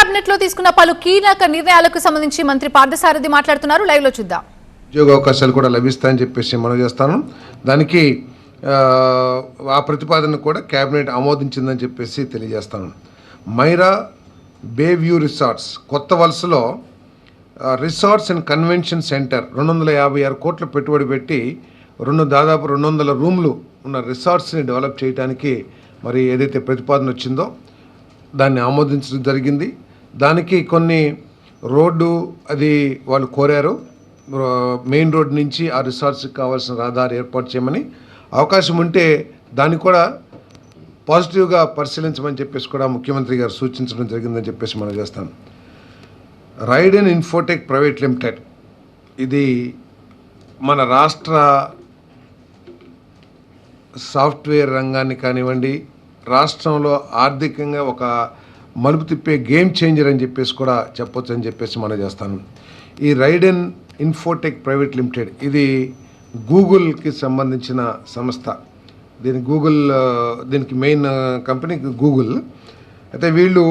కేబినెట్లో తీసుకున్న పలు కీలక నిర్ణయాలకు సంబంధించి మంత్రి పార్థసారథి మాట్లాడుతున్నారు. లైవ్లో చూద్దాం. ఉద్యోగ అవకాశాలు కూడా లభిస్తాయని చెప్పేసి మనం చేస్తాను. దానికి ఆ, ప్రతిపాదన కూడా కేబినెట్ ఆమోదించిందని చెప్పేసి తెలియజేస్తాను. మైరా బే వ్యూ రిసార్ట్స్ కొత్త వలసలో రిసార్ట్స్ అండ్ కన్వెన్షన్ సెంటర్ రెండు వందల యాభై ఆరు కోట్ల పెట్టుబడి పెట్టి రెండు దాదాపు రెండు వందల రూమ్లు ఉన్న రిసార్ట్స్ని డెవలప్ చేయడానికి మరి ఏదైతే ప్రతిపాదన వచ్చిందో దాన్ని ఆమోదించడం జరిగింది. దానికి కొన్ని రోడ్డు అది వాళ్ళు కోరారు. మెయిన్ రోడ్ నుంచి ఆ రిసార్ట్స్కి కావాల్సిన రహదారి ఏర్పాటు చేయమని అవకాశం ఉంటే దాన్ని కూడా పాజిటివ్గా పరిశీలించమని చెప్పేసి కూడా ముఖ్యమంత్రి గారు సూచించడం జరిగిందని చెప్పేసి మనం చేస్తాను Raiden Infotech private limited ఇది మన రాష్ట్ర సాఫ్ట్వేర్ రంగాన్ని కానివ్వండి రాష్ట్రంలో ఆర్థికంగా ఒక మలుపు తిప్పే గేమ్ చేంజర్ అని చెప్పేసి కూడా చెప్పొచ్చు అని చెప్పేసి మనం చేస్తాను. ఈ రైడెన్ ఇన్ఫోటెక్ ప్రైవేట్ లిమిటెడ్ ఇది గూగుల్కి సంబంధించిన సంస్థ. దీని గూగుల్ దీనికి మెయిన్ కంపెనీ గూగుల్ అయితే వీళ్ళు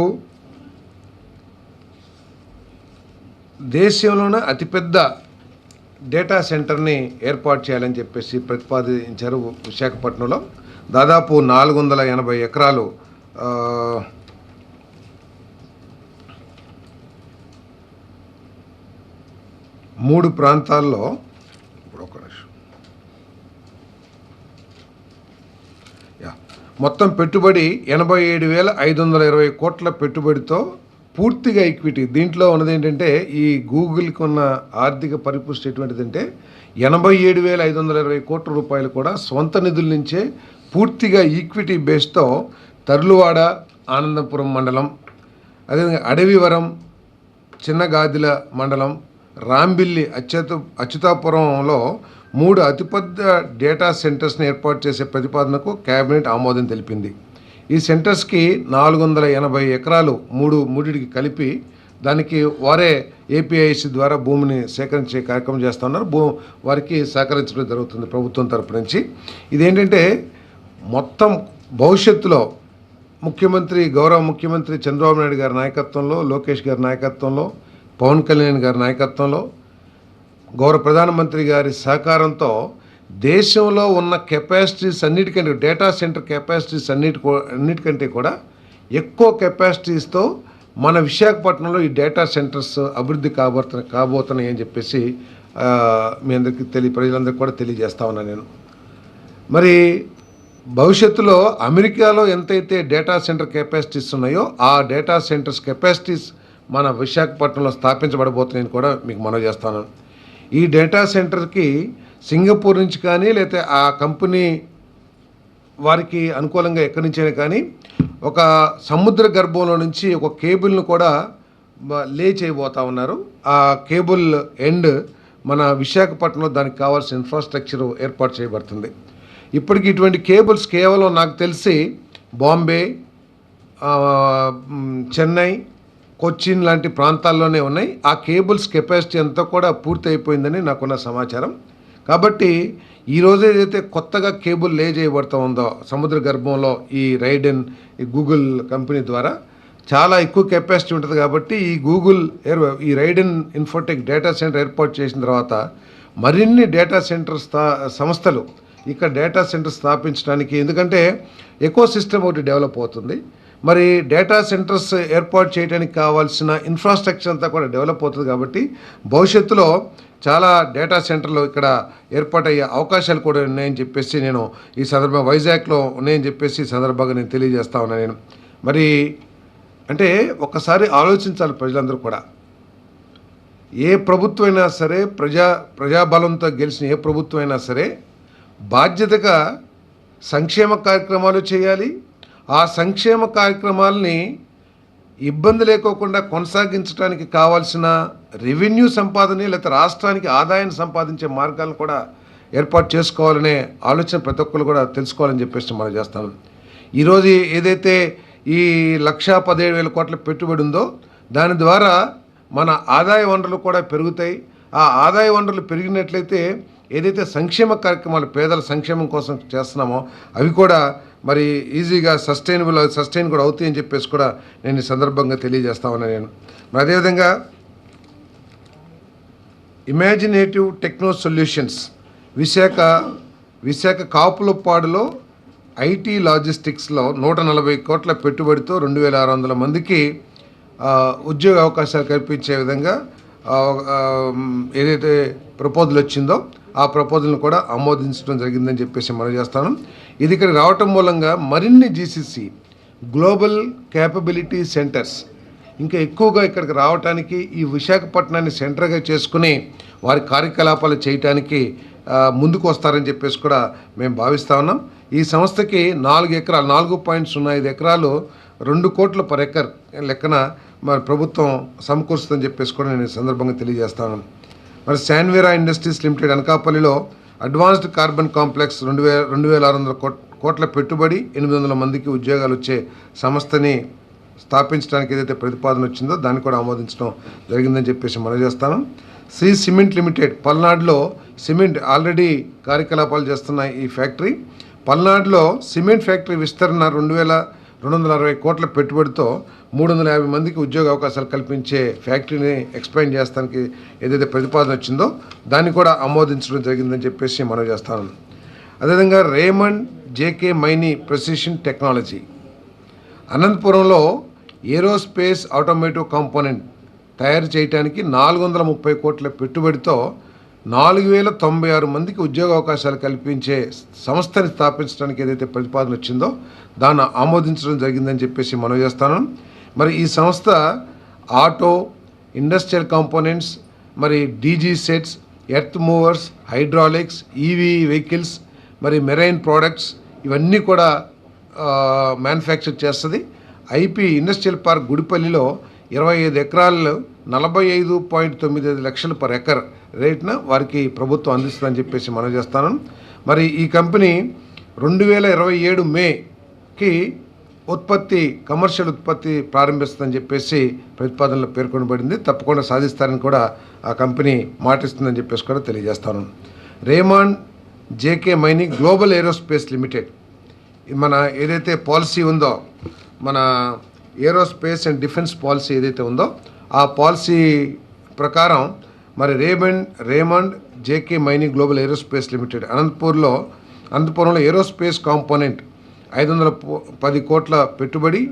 దేశంలోనే అతిపెద్ద డేటా సెంటర్ని ఏర్పాటు చేయాలని చెప్పేసి ప్రతిపాదించారు విశాఖపట్నంలో. దాదాపు నాలుగు వందల ఎనభై ఎకరాలు మూడు ప్రాంతాల్లో ఇప్పుడు ఒక నిమిషం యా. మొత్తం పెట్టుబడి ఎనభై ఏడు వేల ఐదు వందల ఇరవై కోట్ల పెట్టుబడితో పూర్తిగా ఈక్విటీ దీంట్లో ఉన్నది ఏంటంటే ఈ గూగుల్కి ఉన్న ఆర్థిక పరిపుష్టి ఎటువంటిదంటే ఎనభై ఏడు వేల ఐదు వందల ఇరవై కోట్ల రూపాయలు కూడా సొంత నిధుల నుంచే పూర్తిగా ఈక్విటీ బేస్తో తర్లువాడ ఆనందపురం మండలం అదేవిధంగా అడవివరం చిన్నగాదిల మండలం రాంబిల్లి అచ్యుత అచ్యుతాపురంలో మూడు అతిపెద్ద డేటా సెంటర్స్ని ఏర్పాటు చేసే ప్రతిపాదనకు కేబినెట్ ఆమోదం తెలిపింది. ఈ సెంటర్స్కి నాలుగు వందల ఎనభై ఎకరాలు మూడు మూడిటికి కలిపి దానికి వారే ఏపీఐసి ద్వారా భూమిని సేకరించే కార్యక్రమం చేస్తున్నారు. భూ వారికి సహకరించడం జరుగుతుంది ప్రభుత్వం తరపు నుంచి. ఇదేంటంటే మొత్తం భవిష్యత్తులో ముఖ్యమంత్రి గౌరవ ముఖ్యమంత్రి చంద్రబాబు నాయుడు గారి నాయకత్వంలో లోకేష్ గారి నాయకత్వంలో పవన్ కళ్యాణ్ గారి నాయకత్వంలో గౌరవ ప్రధానమంత్రి గారి సహకారంతో దేశంలో ఉన్న కెపాసిటీస్ అన్నిటికంటే డేటా సెంటర్ కెపాసిటీస్ అన్నిటి అన్నిటికంటే కూడా ఎక్కువ కెపాసిటీస్తో మన విశాఖపట్నంలో ఈ డేటా సెంటర్స్ అభివృద్ధి కాబోతున్న కాబోతున్నాయి అని చెప్పేసి మీ అందరికీ తెలియ ప్రజలందరికీ కూడా తెలియజేస్తా ఉన్నాను నేను. మరి భవిష్యత్తులో అమెరికాలో ఎంతైతే డేటా సెంటర్ కెపాసిటీస్ ఉన్నాయో ఆ డేటా సెంటర్స్ కెపాసిటీస్ మన విశాఖపట్నంలో స్థాపించబడబోతున్నాయని కూడా మీకు మనవి చేస్తాను. ఈ డేటా సెంటర్కి సింగపూర్ నుంచి కానీ లేకపోతే ఆ కంపెనీ వారికి అనుకూలంగా ఎక్కడి నుంచైనా కానీ ఒక సముద్ర గర్భంలో నుంచి ఒక కేబుల్ను కూడా లే చేయబోతా ఉన్నారు. ఆ కేబుల్ ఎండ్ మన విశాఖపట్నంలో దానికి కావాల్సిన ఇన్ఫ్రాస్ట్రక్చర్ ఏర్పాటు చేయబడుతుంది. ఇప్పటికి ఇటువంటి కేబుల్స్ కేవలం నాకు తెలిసి బాంబే చెన్నై కొచ్చిన్ లాంటి ప్రాంతాల్లోనే ఉన్నాయి. ఆ కేబుల్స్ కెపాసిటీ అంతా కూడా పూర్తి అయిపోయిందని నాకున్న సమాచారం. కాబట్టి ఈరోజు ఏదైతే కొత్తగా కేబుల్ లే చేయబడుతూ ఉందో సముద్ర గర్భంలో ఈ రైడెన్ ఈ గూగుల్ కంపెనీ ద్వారా చాలా ఎక్కువ కెపాసిటీ ఉంటుంది కాబట్టి ఈ గూగుల్ ఎయిర్ ఈ రైడెన్ ఇన్ఫోటెక్ డేటా సెంటర్ ఏర్పాటు చేసిన తర్వాత మరిన్ని డేటా సెంటర్ స్థా సంస్థలు ఇక్కడ డేటా సెంటర్ స్థాపించడానికి ఎందుకంటే ఎకో సిస్టమ్ ఒకటి డెవలప్ అవుతుంది. మరి డేటా సెంటర్స్ ఏర్పాటు చేయడానికి కావాల్సిన ఇన్ఫ్రాస్ట్రక్చర్ అంతా కూడా డెవలప్ అవుతుంది కాబట్టి భవిష్యత్తులో చాలా డేటా సెంటర్లు ఇక్కడ ఏర్పాటయ్యే అవకాశాలు కూడా ఉన్నాయని చెప్పేసి నేను ఈ సందర్భంగా వైజాగ్లో ఉన్నాయని చెప్పేసి ఈ సందర్భంగా నేను తెలియజేస్తా ఉన్నాను నేను. మరి అంటే ఒక్కసారి ఆలోచించాలి ప్రజలందరూ కూడా. ఏ ప్రభుత్వమైనా సరే ప్రజా ప్రజాబలంతో గెలిచిన ఏ ప్రభుత్వం అయినా సరే బాధ్యతగా సంక్షేమ కార్యక్రమాలు చేయాలి ఆ సంక్షేమ కార్యక్రమాలని ఇబ్బంది లేకోకుండా కొనసాగించడానికి కావాల్సిన రెవెన్యూ సంపాదన లేకపోతే రాష్ట్రానికి ఆదాయాన్ని సంపాదించే మార్గాలను కూడా ఏర్పాటు చేసుకోవాలనే ఆలోచన ప్రతి ఒక్కరు కూడా తెలుసుకోవాలని చెప్పేసి మనం చేస్తాం. ఈరోజు ఏదైతే ఈ లక్షా పదిహేడు వేల కోట్ల పెట్టుబడి ఉందో దాని ద్వారా మన ఆదాయ వనరులు కూడా పెరుగుతాయి. ఆ ఆదాయ వనరులు పెరిగినట్లయితే ఏదైతే సంక్షేమ కార్యక్రమాలు పేదల సంక్షేమం కోసం చేస్తున్నామో అవి కూడా మరి ఈజీగా సస్టైనబుల్ సస్టైన్ కూడా అవుతాయి అని చెప్పేసి కూడా నేను ఈ సందర్భంగా తెలియజేస్తామని నేను. మరి అదేవిధంగా imaginative techno solutions Visakha Visakha కాపులపాడులో IT లాజిస్టిక్స్లో నూట నలభై కోట్ల పెట్టుబడితో రెండు వేల ఆరు వందల మందికి ఉద్యోగ అవకాశాలు కల్పించే విధంగా ఏదైతే ప్రపోజల్ వచ్చిందో ఆ ప్రపోజల్ని కూడా ఆమోదించడం జరిగిందని చెప్పేసి మనం చేస్తాను. ఇది ఇక్కడ రావటం మూలంగా మరిన్ని జీసీసీ గ్లోబల్ క్యాపబిలిటీ సెంటర్స్ ఇంకా ఎక్కువగా ఇక్కడికి రావటానికి ఈ విశాఖపట్నాన్ని సెంటర్గా చేసుకుని వారి కార్యకలాపాలు చేయటానికి ముందుకు వస్తారని చెప్పేసి కూడా మేము భావిస్తా ఉన్నాం. ఈ సంస్థకి నాలుగు ఎకరాలు నాలుగు పాయింట్ సున్నా ఐదు ఎకరాలు రెండు కోట్ల పర్ ఎకర్ లెక్కన మరి ప్రభుత్వం సమకూరుస్తుందని చెప్పేసి కూడా నేను ఈ సందర్భంగా తెలియజేస్తాను మరి శాన్వేరా ఇండస్ట్రీస్ లిమిటెడ్ అనకాపల్లిలో అడ్వాన్స్డ్ కార్బన్ కాంప్లెక్స్ రెండు వేల రెండు వేల ఆరు వందల కోట్- కోట్ల పెట్టుబడి ఎనిమిది వందల మందికి ఉద్యోగాలు వచ్చే సంస్థని స్థాపించడానికి ఏదైతే ప్రతిపాదన వచ్చిందో దాన్ని కూడా ఆమోదించడం జరిగిందని చెప్పేసి మనం చేస్తాను శ్రీ సిమెంట్ లిమిటెడ్ పల్నాడులో సిమెంట్ ఆల్రెడీ కార్యకలాపాలు చేస్తున్న ఈ ఫ్యాక్టరీ. పల్నాడులో సిమెంట్ ఫ్యాక్టరీ విస్తరణ రెండు వేల రెండు వందల అరవై కోట్ల పెట్టుబడితో మూడు వందల యాభై మందికి ఉద్యోగ అవకాశాలు కల్పించే ఫ్యాక్టరీని ఎక్స్పాండ్ చేస్తానికి ఏదైతే ప్రతిపాదన వచ్చిందో దాన్ని కూడా ఆమోదించడం జరిగిందని చెప్పేసి మనం చేస్తాను అదేవిధంగా Raymond JK Maini precision technology. అనంతపురంలో ఏరోస్పేస్ ఆటోమేటివ్ కాంపోనెంట్ తయారు చేయడానికి నాలుగు వందల ముప్పై కోట్ల పెట్టుబడితో నాలుగు వేల తొంభై ఆరు మందికి ఉద్యోగ అవకాశాలు కల్పించే సంస్థని స్థాపించడానికి ఏదైతే ప్రతిపాదన వచ్చిందో దాన్ని ఆమోదించడం జరిగిందని చెప్పేసి మనం చేస్తాను. మరి ఈ సంస్థ ఆటో ఇండస్ట్రియల్ కాంపోనెంట్స్ మరి DG sets earth movers hydraulics EV vehicles మరి మెరైన్ ప్రోడక్ట్స్ ఇవన్నీ కూడా మ్యానుఫ్యాక్చర్ చేస్తుంది. ఐపీ ఇండస్ట్రియల్ పార్క్ గుడిపల్లిలో ఇరవై ఐదు ఎకరాలు నలభై ఐదు పాయింట్ తొమ్మిది ఐదు లక్షలు పర్ ఎకర్ రేట్న వారికి ప్రభుత్వం అందిస్తుందని చెప్పేసి మనం చేస్తాను. మరి ఈ కంపెనీ రెండు వేల ఇరవై ఏడు మేకి ఉత్పత్తి కమర్షియల్ ఉత్పత్తి ప్రారంభిస్తుందని చెప్పేసి ప్రతిపాదనలో పేర్కొనబడింది. తప్పకుండా సాధిస్తారని కూడా ఆ కంపెనీ మాటిస్తుందని చెప్పేసి కూడా తెలియజేస్తాను. Raymond JK mining global aerospace limited మన ఏదైతే పాలసీ ఉందో మన ఏరోస్పేస్ అండ్ డిఫెన్స్ పాలసీ ఏదైతే ఉందో ఆ పాలసీ ప్రకారం మరి Raymond Raymond JK mining global aerospace limited అనంతపూర్లో అనంతపురంలో ఏరోస్పేస్ కాంపోనెంట్ ఐదు వందల పది కోట్ల పెట్టుబడి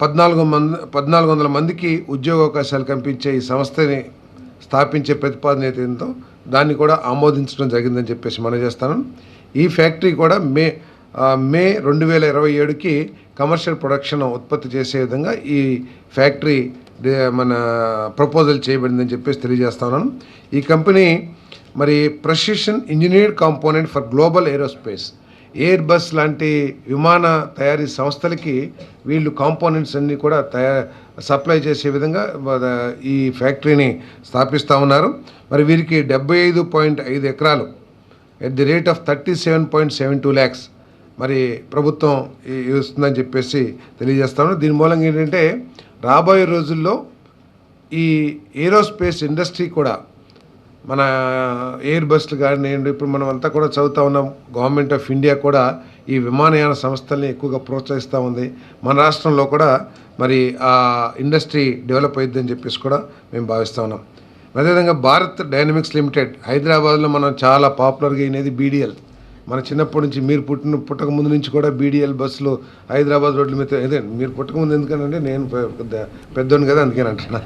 పద్నాలుగు మంది పద్నాలుగు వందల మందికి ఉద్యోగ అవకాశాలు కల్పించే ఈ సంస్థని స్థాపించే ప్రతిపాదన దాన్ని కూడా ఆమోదించడం జరిగిందని చెప్పేసి మనం చేస్తాను. ఈ ఫ్యాక్టరీ కూడా మే మే రెండు వేల ఇరవై ఏడుకి కమర్షియల్ ప్రొడక్షన్ ఉత్పత్తి చేసే విధంగా ఈ ఫ్యాక్టరీ మన ప్రపోజల్ చేయబడిందని చెప్పేసి తెలియజేస్తున్నాను ఈ కంపెనీ మరి precision engineered component for global aerospace. Airbus లాంటి విమాన తయారీ సంస్థలకి వీళ్ళు కాంపోనెంట్స్ అన్నీ కూడా తయారు సప్లై చేసే విధంగా ఈ ఫ్యాక్టరీని స్థాపిస్తూ ఉన్నారు. మరి వీరికి డెబ్బై ఐదు పాయింట్ ఐదు ఎకరాలు at the rate of thirty seven point seven two lakhs మరి ప్రభుత్వం ఇస్తుందని చెప్పేసి తెలియజేస్తాను దీని మూలంగా ఏంటంటే రాబోయే రోజుల్లో ఈ ఏరోస్పేస్ ఇండస్ట్రీ కూడా మన ఎయిర్ బస్లు కానివ్వండి ఇప్పుడు మనం అంతా కూడా చదువుతా ఉన్నాం గవర్నమెంట్ ఆఫ్ ఇండియా కూడా ఈ విమానయాన సంస్థల్ని ఎక్కువగా ప్రోత్సహిస్తూ ఉంది. మన రాష్ట్రంలో కూడా మరి ఆ ఇండస్ట్రీ డెవలప్ అయ్యిద్దని చెప్పేసి కూడా మేము భావిస్తూ ఉన్నాం. అదేవిధంగా భారత్ డైనమిక్స్ లిమిటెడ్ హైదరాబాద్లో మనం చాలా పాపులర్గా అయినది బీడీఎల్. మన చిన్నప్పటి నుంచి మీరు పుట్టిన పుట్టక ముందు నుంచి కూడా బీడీఎల్ బస్సులు హైదరాబాద్ రోడ్ల మీద అదే మీరు పుట్టక ముందు ఎందుకనంటే నేను పెద్ద పెద్దోని కదా అందుకేనంటున్నా